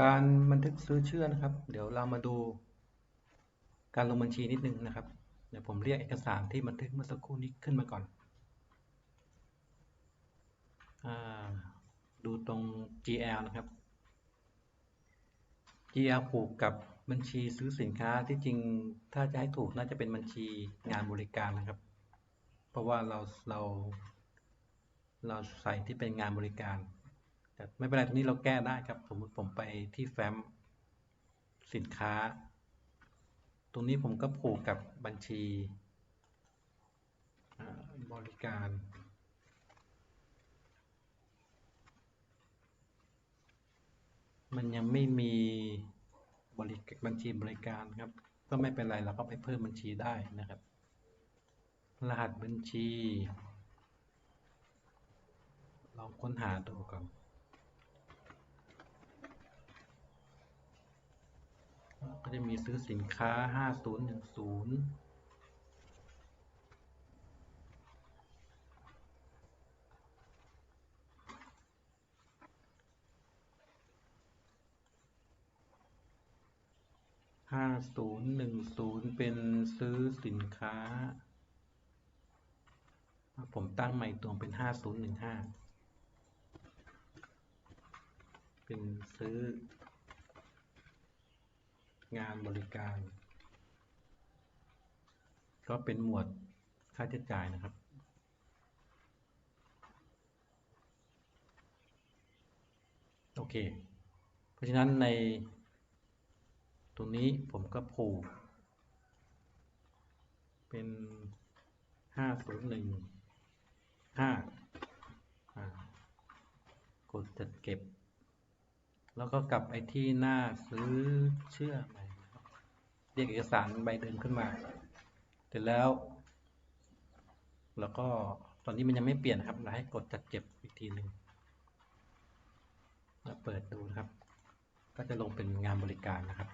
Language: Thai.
การบันทึกซื้อเชื่อนะครับ เดี๋ยวเรามาดูการลงบัญชีนิดนึงนะครับ เดี๋ยวผมเรียกเอกสารที่บันทึกเมื่อสักครู่นี้ขึ้นมาก่อนอดูตรง GL นะครับ GL ผูกกับบัญชีซื้อสินค้าที่จริงถ้าจะให้ถูกน่าจะเป็นบัญชีงานบริการนะครับ เพราะว่าเราเราเราใส่ที่เป็นงานบริการ แต่ไม่เป็นไรตรงนี้เราแก้ได้ครับ สมมติผมไปที่แฟ้มสินค้า ตรงนี้ผมก็ผูกกับบัญชีบริการ มันยังไม่มีบริกบัญชีบริการครับ ก็ไม่เป็นไรเราก็ไปเพิ่มบัญชีได้นะครับ รหัสบัญชี ลองค้นหาดูก่อน ก็จะมีซื้อสินค้า 5010ห้าศูนย์หนึ่งศูนย์เป็นซื้อสินค้า ผมตั้งใหม่ตัวเป็นห้าศูนย์หนึ่งห้าเป็นซื้อ งานบริการ ก็เป็นหมวดค่าใช้จ่ายนะครับ โอเค เพราะฉะนั้นในตรงนี้ผมก็ผูก เป็น501 5อ่ากดจัดเก็บ แล้วก็กลับไปที่หน้าซื้อเชื่อใหม่เรียกเอกสารใบเดิมขึ้นมา เสร็จแล้ว แล้วก็ตอนนี้มันยังไม่เปลี่ยนครับ เราให้กดจัดเก็บอีกทีหนึ่งแล้วเปิดดูนะครับ ก็จะลงเป็นงานบริการนะครับ